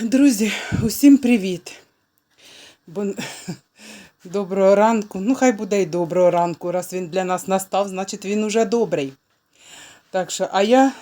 Друзі, усім привіт. Доброго ранку. Ну, хай буде й доброго ранку. Раз він для нас настав, значить він уже добрий. Так що, а я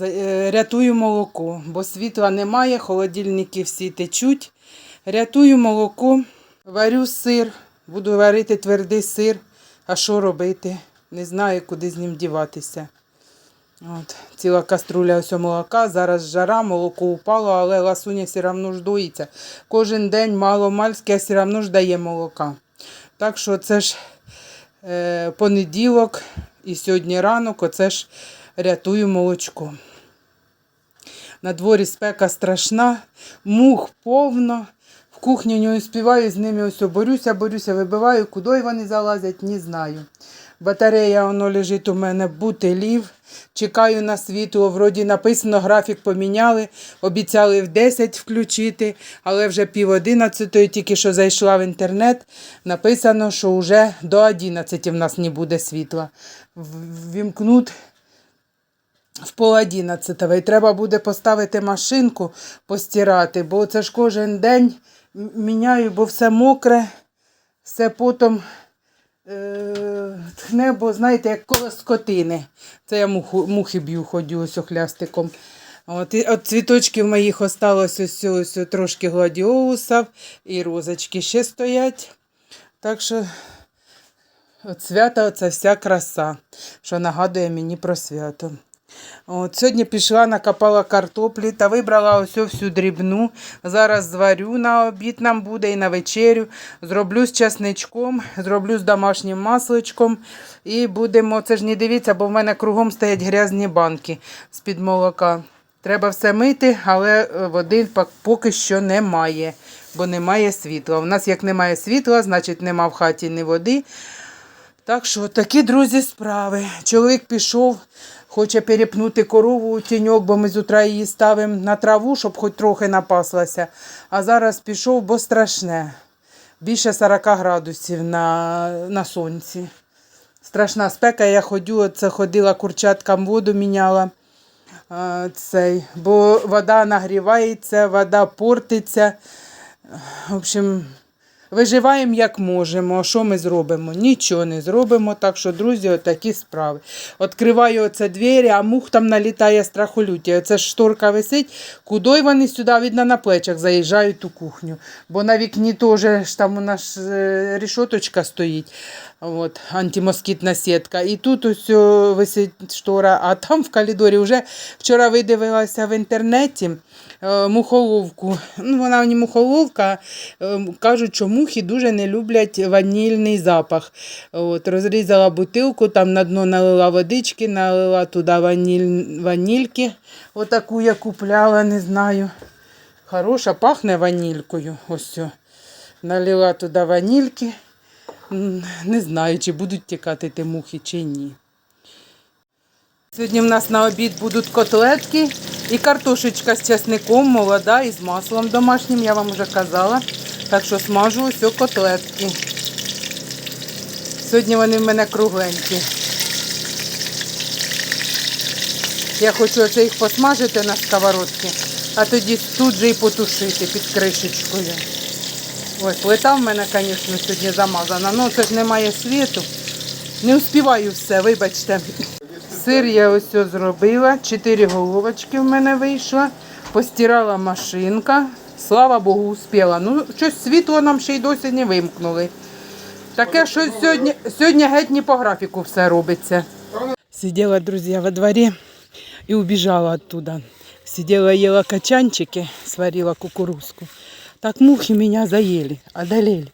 е, рятую молоко, бо світла немає, холодильники всі течуть. Рятую молоко, варю сир, буду варити твердий сир. А що робити? Не знаю, куди з ним діватися. От, ціла каструля ось молока, зараз жара, молоко упало, але ласуня все одно ж доїться. Кожен день мало мальське, а все одно ж дає молока. Так що це ж е, понеділок і сьогодні ранок, оце ж рятую молочко. На дворі спека страшна, мух повно. В кухні не успіваю, з ними ось борюся, борюся, вибиваю, куди вони залазять, не знаю. Батарея воно лежить у мене бутилів. Чекаю на світло. Вроді написано, графік поміняли. Обіцяли в 10 включити, але вже пів одинадцятої, тільки що зайшла в інтернет. Написано, що вже до 11 в нас не буде світла. Вімкнуть в пол одинадцятого. І треба буде поставити машинку, постирати, бо це ж кожен день міняю, бо все мокре, все потім е, тхне, бо знаєте, як коло скотини. Це я муху, мухи б'ю, ходю ось охлястиком. От, от цвіточків моїх осталось ось, ось, трошки гладіоусів і розочки ще стоять. Так що от свята оце вся краса, що нагадує мені про свято. От, сьогодні пішла, накопала картоплі та вибрала ось всю дрібну. Зараз зварю на обід нам буде і на вечерю. Зроблю з часничком, зроблю з домашнім масличком. І будемо, це ж не дивіться, бо в мене кругом стоять грязні банки з-під молока. Треба все мити, але е, води поки що немає, бо немає світла. У нас як немає світла, значить нема в хаті ні води. Так що такі, друзі, справи. Чоловік пішов, хоче перепнути корову у тіньок, бо ми з утра її ставимо на траву, щоб хоч трохи напаслася. А зараз пішов, бо страшне. Більше 40 градусів на, на сонці. Страшна спека, я ходю, оце ходила курчаткам воду міняла. А, цей, бо вода нагрівається, вода портиться. В общем, Виживаємо як можемо. А що ми зробимо? Нічого не зробимо. Так що, друзі, отакі справи. Відкриваю оце двері, а мух там налітає страхолюття. Оце ж шторка висить. Куди вони сюди, видно, на плечах заїжджають у кухню. Бо на вікні теж там у нас е, рішоточка стоїть. От, антимоскітна сітка. І тут ось висить штора, а там в коридорі вже вчора видивилася в інтернеті е, мухоловку. Ну, вона не мухоловка, е, кажуть, що мухи дуже не люблять ванільний запах. От, розрізала бутилку, там на дно налила водички, налила туди ваніль, ванільки, отаку я купляла, не знаю. Хороша, пахне ванількою. Ось. Налила туди ванільки. Не знаю, чи будуть тікати ті мухи, чи ні. Сьогодні в нас на обід будуть котлетки і картошечка з часником, молода і з маслом домашнім, я вам вже казала. Так що смажу ось котлетки. Сьогодні вони в мене кругленькі. Я хочу оце їх посмажити на сковородці, а тоді тут же і потушити під кришечкою. Ой, плита в мене, звісно, сьогодні замазана. Ну, це ж немає світу. Не успіваю все, вибачте. Сир я ось ось зробила. Чотири головочки в мене вийшло. Постирала машинка. Слава Богу, успіла. Ну, щось світло нам ще й досі не вимкнули. Таке, що сьогодні, сьогодні геть не по графіку все робиться. Сидела, друзья, во дворе и убежала оттуда. Сидела, ела качанчики, сварила кукурузку. Так мухи меня заели, одолели.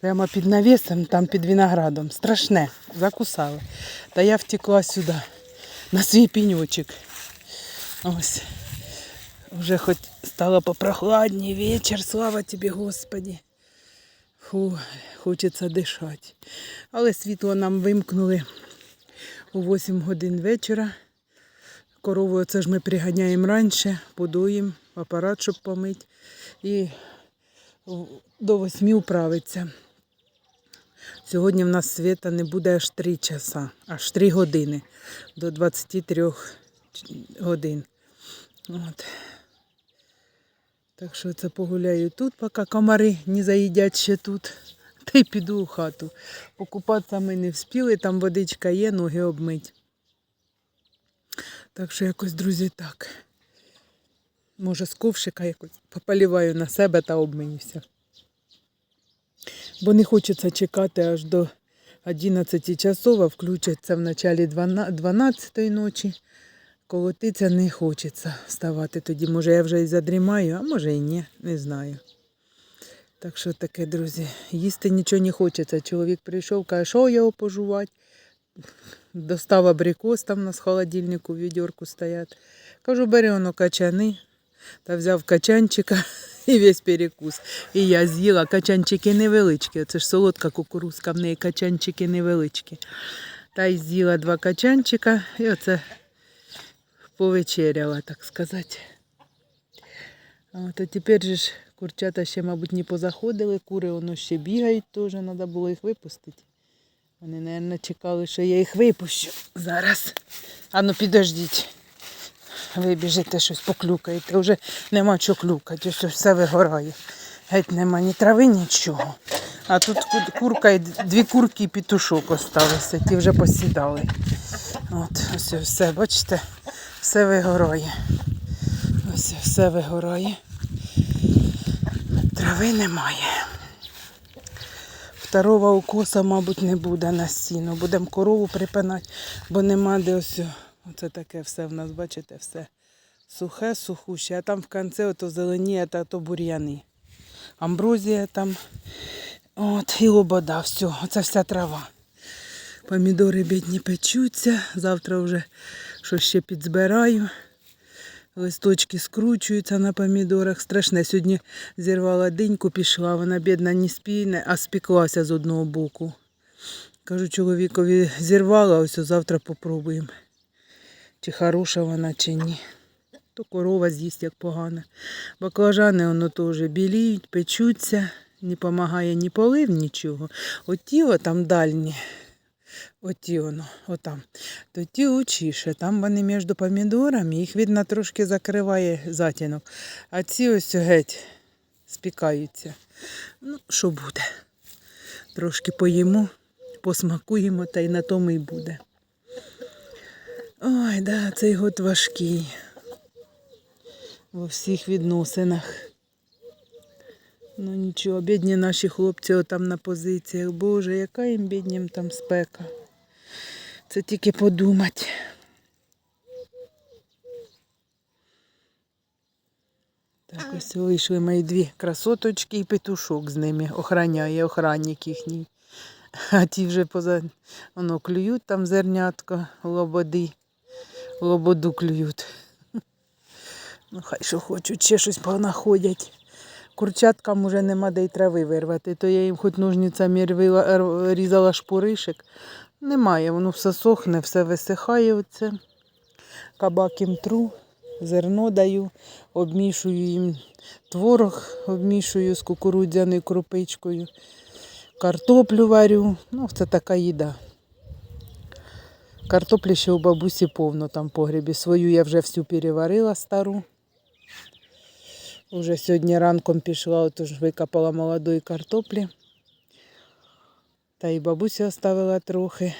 Прямо під навесом, там під виноградом. Страшне, закусала. Та я втекла сюди, на свій пеньочек. Ось. Уже хоч стало попрохладнее вечір, слава тобі, Господи. Фу, хочеться дишати. Але світло нам вимкнули у 8 годин вечора. Корову оце ж ми приганяємо раніше, подуємо, апарат, щоб помити. І до 8 управиться. Сьогодні в нас світа не буде аж 3 часа, аж 3 години до 23 годин. От. Так що це погуляю тут, поки комари не заїдять ще тут. Та й піду у хату. Покупатися ми не вспіли, там водичка є, ноги обмить. Так що якось, друзі, так. Може, з ковшика якось пополіваю на себе та обмиюся. Бо не хочеться чекати аж до 11 часов, а включаться в началі 12 ночі. Колотиться не хочеться вставати. Тоді, може, я вже і задрімаю, а може і ні, не знаю. Так що таке, друзі, їсти нічого не хочеться. Чоловік прийшов, каже, що його пожувати. Достав абрикос, там у нас в холодильнику відьорку стоять. Кажу, бери воно качани. Та взяв качанчика і весь перекус. І я з'їла качанчики невеличкі. Це ж солодка кукурузка, в неї качанчики невеличкі. Та й з'їла два качанчика і оце повечеряла, так сказати. От а тепер же ж курчата ще, мабуть, не позаходили, кури воно ще бігають теж, треба було їх випустити. Вони, мабуть, чекали, що я їх випущу зараз. А ну підождіть. Ви біжите щось поклюкаєте. Вже нема чого клюкати, ось все вигорає. Геть нема ні трави, нічого. А тут курка дві курки і петушок осталися, ті вже посідали. От, ось все, бачите, все вигорає. Ось все вигорає. Трави немає. Второго укоса, мабуть, не буде на сіно. Будемо корову припинати, бо нема де ось. Оце таке все в нас, бачите, все сухе, сухуще. А там в кінці ото зеленіє, та то бур'яни. Амброзія там. От, і лобода, все, оце вся трава. Помідори бідні печуться. Завтра вже щось ще підзбираю. Листочки скручуються на помідорах. Страшне. Сьогодні зірвала диньку, пішла. Вона бідна не спійне, а спіклася з одного боку. Кажу чоловікові, зірвала, ось завтра попробуємо. Чи хороша вона, чи ні. То корова з'їсть як погано. Баклажани воно теж біліють, печуться, не допомагає ні полив, нічого. Оті о, там дальні. Оті воно, отам. То ті учіше. Там вони між помідорами, їх видно трошки закриває затінок. А ці ось геть спікаються. Ну, що буде? Трошки поїмо, посмакуємо, та й на тому й буде. Ой, да, цей год важкий. Во всіх відносинах. Ну нічого, бідні наші хлопці отам на позиціях. Боже, яка їм біднім там спека. Це тільки подумати. Так, ось вийшли мої дві красоточки і петушок з ними. Охраняє охранник їхній. А ті вже поза воно клюють там зернятко, лободи. Лободу клюють. Ну, хай що хочуть, ще щось понаходять. Курчаткам уже нема де й трави вирвати, то я їм хоч ножницями рвила, різала шпуришик. Немає, воно все сохне, все висихає оце. Кабак їм тру, зерно даю, обмішую їм творог, обмішую з кукурудзяною крупичкою, картоплю варю. Ну, це така їда. Картоплі ще у бабусі повно там в погребі. Свою я вже всю переварила стару. Уже сьогодні ранком пішла, отож викопала молодої картоплі. Та й бабусі оставила трохи.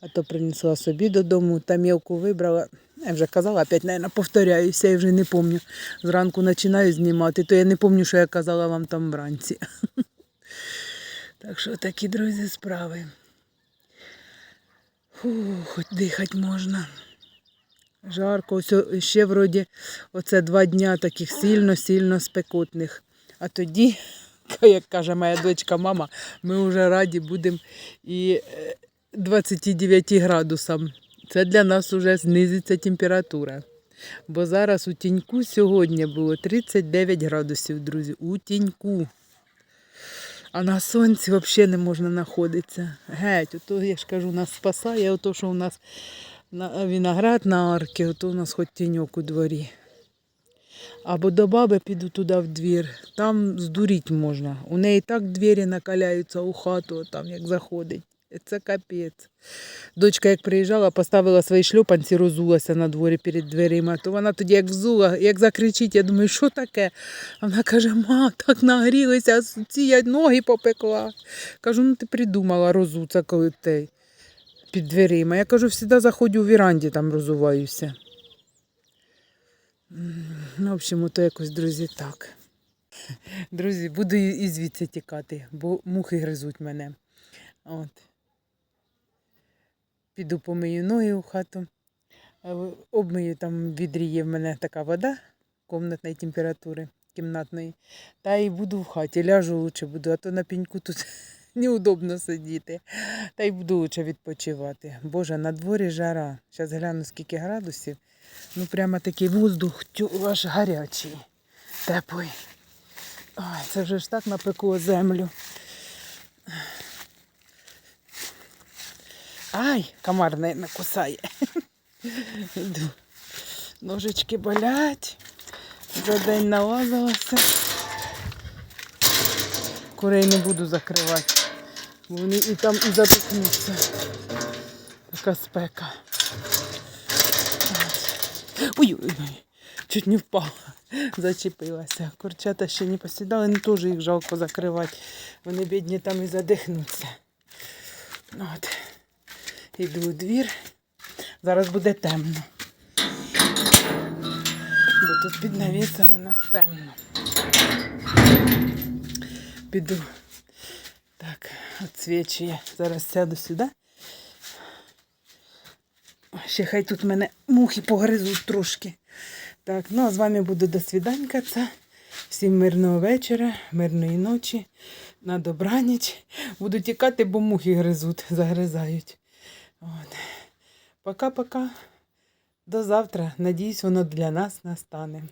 А то принесла собі додому, та мілку вибрала. Я вже казала, опять, мабуть, повторяюся, я вже не пам'ятаю. Зранку починаю знімати, то я не пам'ятаю, що я казала вам там вранці. Так що такі, друзі, справи. Фу, хоч дихати можна. Жарко, ще вроді оце два дня таких сильно-сильно спекотних. А тоді, як каже моя дочка, мама, ми вже раді будемо і е, 29 градусам. Це для нас вже знизиться температура. Бо зараз у тіньку сьогодні було 39 градусів, друзі. У тіньку. А на сонці взагалі не можна знаходитися. Геть, ото я ж кажу, нас спасає, ото, що у нас на виноград на арки, ото у нас хоч тіньок у дворі. Або до баби піду туди в двір, там здуріть можна. У неї так двері накаляються у хату, там як заходить. Це капець. Дочка, як приїжджала, поставила свої шльопанці, розулася на дворі перед дверима. То вона тоді як взула, як закричить, я думаю, що таке? А вона каже, ма, так нагрілися, ці я ноги попекла. Кажу, ну ти придумала розуться, коли ти під дверима. Я кажу, завжди заходжу у віранді, там розуваюся. Ну, в общем, то якось, друзі, так. Друзі, буду і звідси тікати, бо мухи гризуть мене. От. Піду помию ноги у хату. Е, Обмию там в відрі є в мене така вода комнатної температури, кімнатної. Та й буду в хаті, ляжу лучше буду, а то на пеньку тут неудобно сидіти. Та й буду лучше відпочивати. Боже, на дворі жара. Зараз гляну, скільки градусів. Ну, прямо такий воздух аж гарячий, теплий. Ой, це вже ж так напекло землю. Ай, комар не накусає. Йду. Ножички болять. За день налазилася. Курей не буду закривати. Вони і там і задихнуться. Така спека. Ой-ой-ой, чуть не впала. Зачепилася. Курчата ще не посідали, ну теж їх жалко закривати. Вони бідні там і задихнуться. От. Іду у двір. Зараз буде темно. Бо тут під навісом у нас темно. Піду. Так, відсвічує. Зараз сяду сюди. Ще хай тут мене мухи погризуть трошки. Так, ну а з вами буду до свіданька. Це. Всім мирного вечора, мирної ночі, на добраніч. Буду тікати, бо мухи гризуть, загризають. Пока-пока. До завтра. Надіюсь, воно для нас настане.